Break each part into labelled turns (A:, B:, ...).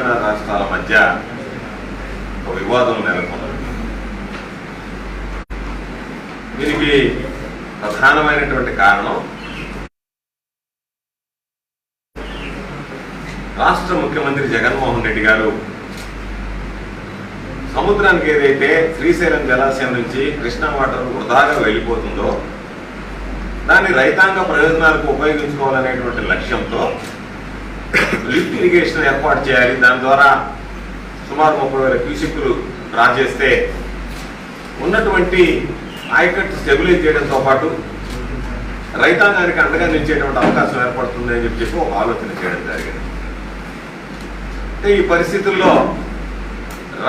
A: తెలంగాణ రాష్ట్రాల మధ్య ఒక వివాదం నెలకొన్నది దీనికి ప్రధానమైనటువంటి కారణం రాష్ట్ర ముఖ్యమంత్రి జగన్మోహన్ రెడ్డి గారు సముద్రానికి ఏదైతే శ్రీశైలం జలాశయం నుంచి కృష్ణా వాటర్ వృధాగా వెళ్ళిపోతుందో దాన్ని రైతాంగ ప్రయోజనాలకు ఉపయోగించుకోవాలనేటువంటి లక్ష్యంతో లిఫ్ట్ ఇరిగేషన్ ఏర్పాటు చేయాలి. దాని ద్వారా సుమారు ముప్పై వేల క్యూసిక్లు డ్రా చేస్తే ఉన్నటువంటి ఆయకట్టు స్టెబిలైజ్ చేయడంతో పాటు రైతాంగానికి అండగా నిలిచేటువంటి అవకాశం ఏర్పడుతుంది అని చెప్పి ఒక ఆలోచన చేయడం జరిగింది. అంటే ఈ పరిస్థితుల్లో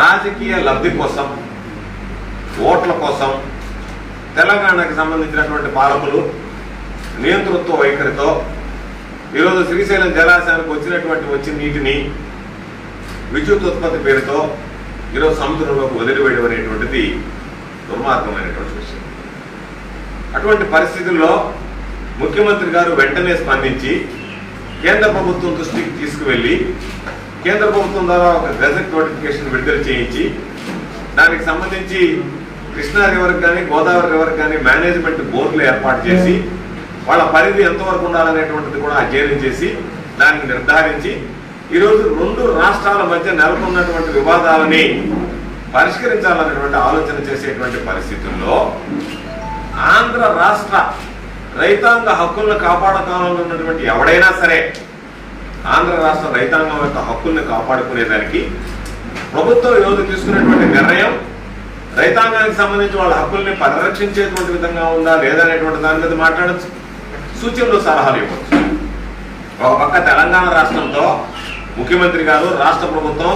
A: రాజకీయ లబ్ధి కోసం ఓట్ల కోసం తెలంగాణకు సంబంధించినటువంటి పాలకులు నియంతృత్వ వైఖరితో ఈరోజు శ్రీశైలం జలాశయానికి వచ్చినటువంటి వచ్చిన నీటిని విద్యుత్ ఉత్పత్తి పేరుతో ఈరోజు సముద్రంలోకి వదిలివేయడం అనేటువంటిది దుర్మార్గమైనటువంటి విషయం. అటువంటి పరిస్థితుల్లో ముఖ్యమంత్రి గారు వెంటనే స్పందించి కేంద్ర ప్రభుత్వం దృష్టికి తీసుకువెళ్ళి కేంద్ర ప్రభుత్వం ద్వారా ఒక గజెట్ నోటిఫికేషన్ విడుదల చేయించి దానికి సంబంధించి కృష్ణా రివర్ కానీ గోదావరి రివర్ కానీ మేనేజ్మెంట్ బోర్డులు ఏర్పాటు చేసి వాళ్ళ పరిధి ఎంతవరకు ఉండాలనేటువంటిది కూడా అధ్యయనం చేసి దాన్ని నిర్ధారించి ఈరోజు రెండు రాష్ట్రాల మధ్య నెలకొన్నటువంటి వివాదాలని పరిష్కరించాలనేటువంటి ఆలోచన చేసేటువంటి పరిస్థితుల్లో ఆంధ్ర రాష్ట్ర రైతాంగ హక్కులను ఉన్నటువంటి ఎవడైనా సరే ఆంధ్ర రాష్ట్ర రైతాంగం యొక్క హక్కుల్ని కాపాడుకునేదానికి ప్రభుత్వం ఈరోజు తీసుకున్నటువంటి నిర్ణయం రైతాంగానికి సంబంధించి వాళ్ళ హక్కుల్ని పరిరక్షించేటువంటి విధంగా ఉందా లేదనేటువంటి దాని మీద మాట్లాడచ్చు. సూచనలు సలహాలు ఇవ్వచ్చు ఒక పక్క తెలంగాణ రాష్ట్రంతో ముఖ్యమంత్రి గారు రాష్ట్ర ప్రభుత్వం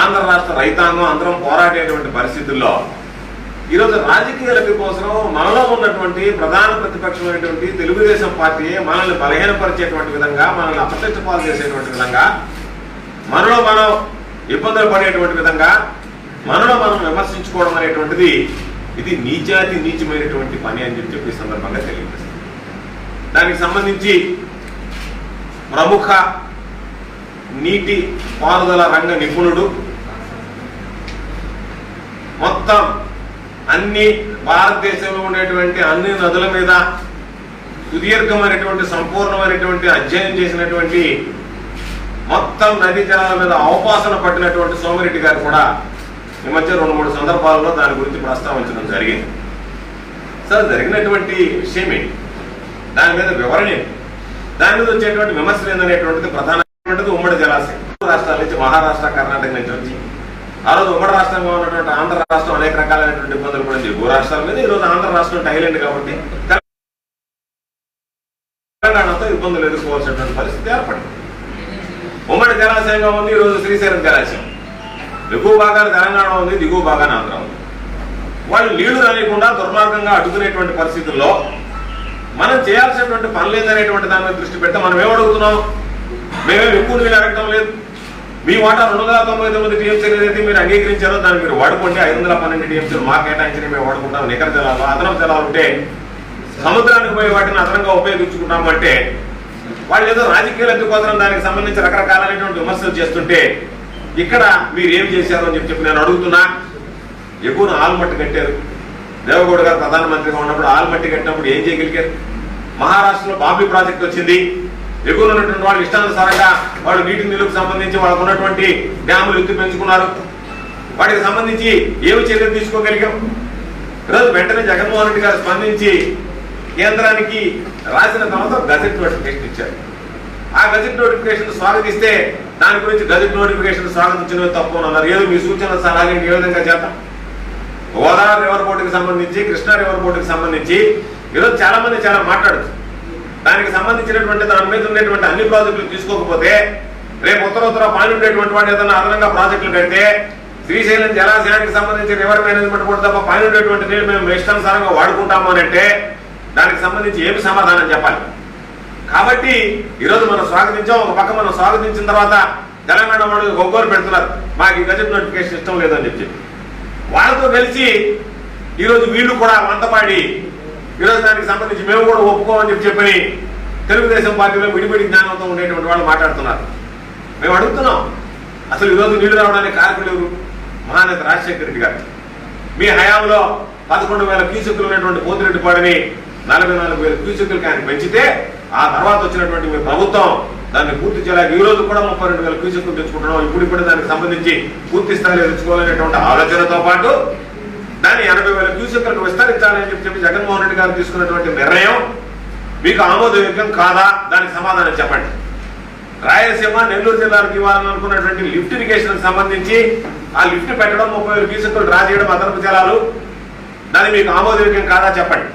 A: ఆంధ్ర రాష్ట్ర రైతాంగం అందరం పోరాడేటువంటి పరిస్థితుల్లో ఈరోజు రాజకీయాల కోసం మనలో ఉన్నటువంటి ప్రధాన ప్రతిపక్షమైనటువంటి తెలుగుదేశం పార్టీ మనల్ని బలహీనపరిచేటువంటి విధంగా మనల్ని అప్రత్యక్షపాలు చేసేటువంటి విధంగా మనలో మనం ఇబ్బందులు పడేటువంటి విధంగా మనలో మనం విమర్శించుకోవడం అనేటువంటిది ఇది నీచాతి నీచమైనటువంటి పని అని చెప్పి సందర్భంగా తెలియజేస్తాం దానికి సంబంధించి ప్రముఖ నీటి పారుదల రంగ నిపుణుడు. మొత్తం అన్ని భారతదేశంలో ఉండేటువంటి అన్ని నదుల మీద సుదీర్ఘమైనటువంటి సంపూర్ణమైనటువంటి అధ్యయనం చేసినటువంటి మొత్తం నదీ జలాల మీద అవపాసన పట్టినటువంటి సోమిరెడ్డి గారు కూడా ఈ మధ్య రెండు మూడు సందర్భాల్లో దాని గురించి ప్రస్తావించడం జరిగింది. సార్ జరిగినటువంటి విషయం ఏంటి? దాని మీద వివరణ దాని మీద వచ్చేటువంటి విమర్శలు ఏందనేటువంటిది ప్రధానమైనటువంటిది ఉమ్మడి జలాశయం. రాష్ట్రాల నుంచి మహారాష్ట్ర కర్ణాటక నుంచి వచ్చి ఆ రోజు ఉమ్మడి రాష్ట్రంగా ఉన్నటువంటి ఆంధ్ర రాష్ట్రం అనేక రకాలైనటువంటి ఇబ్బందులు పడింది. భూ రాష్ట్రాల మీద ఈ రోజు ఆంధ్ర రాష్ట్రం ఐలాండ్ కాబట్టి తెలంగాణతో ఇబ్బందులు ఎదుర్కోవాల్సినటువంటి పరిస్థితి ఏర్పడింది. ఉమ్మడి జలాశయంగా ఉంది ఈ రోజు శ్రీశైలం జలాశయం. దిగువ భాగాన తెలంగాణ ఉంది దిగువ భాగాన ఆంధ్ర ఉంది. వాళ్ళు నీళ్ళు రానియకుండా దుర్మార్గంగా అడుగునేటువంటి పరిస్థితుల్లో మనం చేయాల్సినటువంటి పనులు ఏందనేటువంటి దాని మీద దృష్టి పెడితే మనం ఏమడుగుతున్నాం మేమేమి ఎక్కువ నీళ్ళు అడగటం లేదు. మీ వాటా రెండు వందల తొంభై తొమ్మిది టీఎంసీలు ఏదైతే మీరు అంగీకరించారో దాన్ని మీరు వాడుకోండి. ఐదు వందల పన్నెండు టీఎంసీలు మా కేటాయించిన మేము వాడుకుంటాం. నికర జలాలు అదనపు జలాలు ఉంటే సముద్రానికి పోయి వాటిని అదనంగా ఉపయోగించుకుంటాము అంటే వాళ్ళు ఏదో రాజకీయ లబ్ధి కోసం దానికి సంబంధించి రకరకాలైనటువంటి విమర్శలు చేస్తుంటే ఇక్కడ మీరు ఏం చేశారు అని చెప్పి నేను అడుగుతున్నా. ఎక్కువ ఆల్మట్టు కట్టారు. దేవగౌడ గారు ప్రధానమంత్రిగా ఉన్నప్పుడు ఆల్మట్టి కట్టినప్పుడు ఏం చేయగలిగారు? మహారాష్ట్రలో బాంబీ ప్రాజెక్ట్ వచ్చింది. ఎగువలు ఉన్నటువంటి వాళ్ళు ఇష్టానుసారంగా వాళ్ళు నీటి నిలువకు సంబంధించి వాళ్ళకు ఉన్నటువంటి డ్యాములు ఎత్తి పెంచుకున్నారు. వాటికి సంబంధించి ఏమి చర్యలు తీసుకోగలిగాం? ఈరోజు వెంటనే జగన్మోహన్ రెడ్డి గారు స్పందించి కేంద్రానికి రాసిన తర్వాత గజెట్ నోటిఫికేషన్ ఇచ్చారు. ఆ గజెట్ నోటిఫికేషన్ స్వాగతిస్తే దాని గురించి గజెట్ నోటిఫికేషన్ స్వాగతించడం తప్పు అని అన్నారు ఏదో మీ సూచన సలహాలు ఏ విధంగా చేద్దాం? గోదావరి రివర్ బోర్డుకి సంబంధించి కృష్ణా రివర్ బోర్డుకి సంబంధించి ఈరోజు చాలా మంది చాలా మాట్లాడచ్చు. దానికి సంబంధించినటువంటి దాని మీద ఉండేటువంటి అన్ని ప్రాజెక్టులు తీసుకోకపోతే రేపు ఉత్తర పాలు ఉండేటువంటి వాడు ఏదైనా అదనంగా ప్రాజెక్టులు కడితే శ్రీశైలం జలాశయానికి సంబంధించి రివర్ మేనేజ్మెంట్ కూడా తప్ప పైన ఉండేటువంటి నీళ్ళు మేము ఇష్టానుసారంగా వాడుకుంటాము అని అంటే దానికి సంబంధించి ఏమి సమాధానం చెప్పాలి? కాబట్టి ఈరోజు మనం స్వాగతించాం. ఒక పక్క మనం స్వాగతించిన తర్వాత తెలంగాణ వాళ్ళు ఒగ్గోలు పెడుతున్నారు. మాకు ఈ గజెట్ నోటిఫికేషన్ ఇష్టం లేదని చెప్పి. వాళ్ళతో కలిసి ఈరోజు వీళ్ళు కూడా వంతపాడి ఈరోజు దానికి సంబంధించి మేము కూడా ఒప్పుకోమని చెప్పి చెప్పని తెలుగుదేశం పార్టీలో విడిపిడి జ్ఞానంతో ఉండేటువంటి వాళ్ళు మాట్లాడుతున్నారు. మేము అడుగుతున్నాం. అసలు ఈరోజు నీళ్ళు రావడానికి కారకులు ఎవరు? మహానేత రాజశేఖర రెడ్డి గారు. మీ హయాంలో పదకొండు వేల క్యూసెక్కులు ఉన్నటువంటి పోతిరెడ్డిపాడిని నలభై నాలుగు వేల క్యూసెక్కులకి ఆయన పెంచితే ఆ తర్వాత వచ్చినటువంటి మీ ప్రభుత్వం దాన్ని పూర్తి చేయలేక ఈ రోజు కూడా ముప్పై రెండు వేల క్యూసెక్కులు తెచ్చుకుంటున్నాం. ఇప్పుడు ఇప్పుడు దానికి సంబంధించి పూర్తి స్థాయిలో తెచ్చుకోవాలనేటువంటి ఆలోచనతో పాటు దాన్ని ఎనభై వేల క్యూసెక్లకు విస్తరించాలని చెప్పి చెప్పి జగన్మోహన్ రెడ్డి గారు తీసుకున్నటువంటి నిర్ణయం మీకు ఆమోదయోగ్యం కాదా? దానికి సమాధానం చెప్పండి. రాయలసీమ నెల్లూరు జిల్లాలకు ఇవ్వాలనుకున్నటువంటి లిఫ్ట్ ఇరిగేషన్ సంబంధించి ఆ లిఫ్ట్ పెట్టడం ముప్పై వేల క్యూసెక్లు డ్రా చేయడం అదనపు జలాలు దాన్ని మీకు ఆమోదయోగ్యం కాదా? చెప్పండి.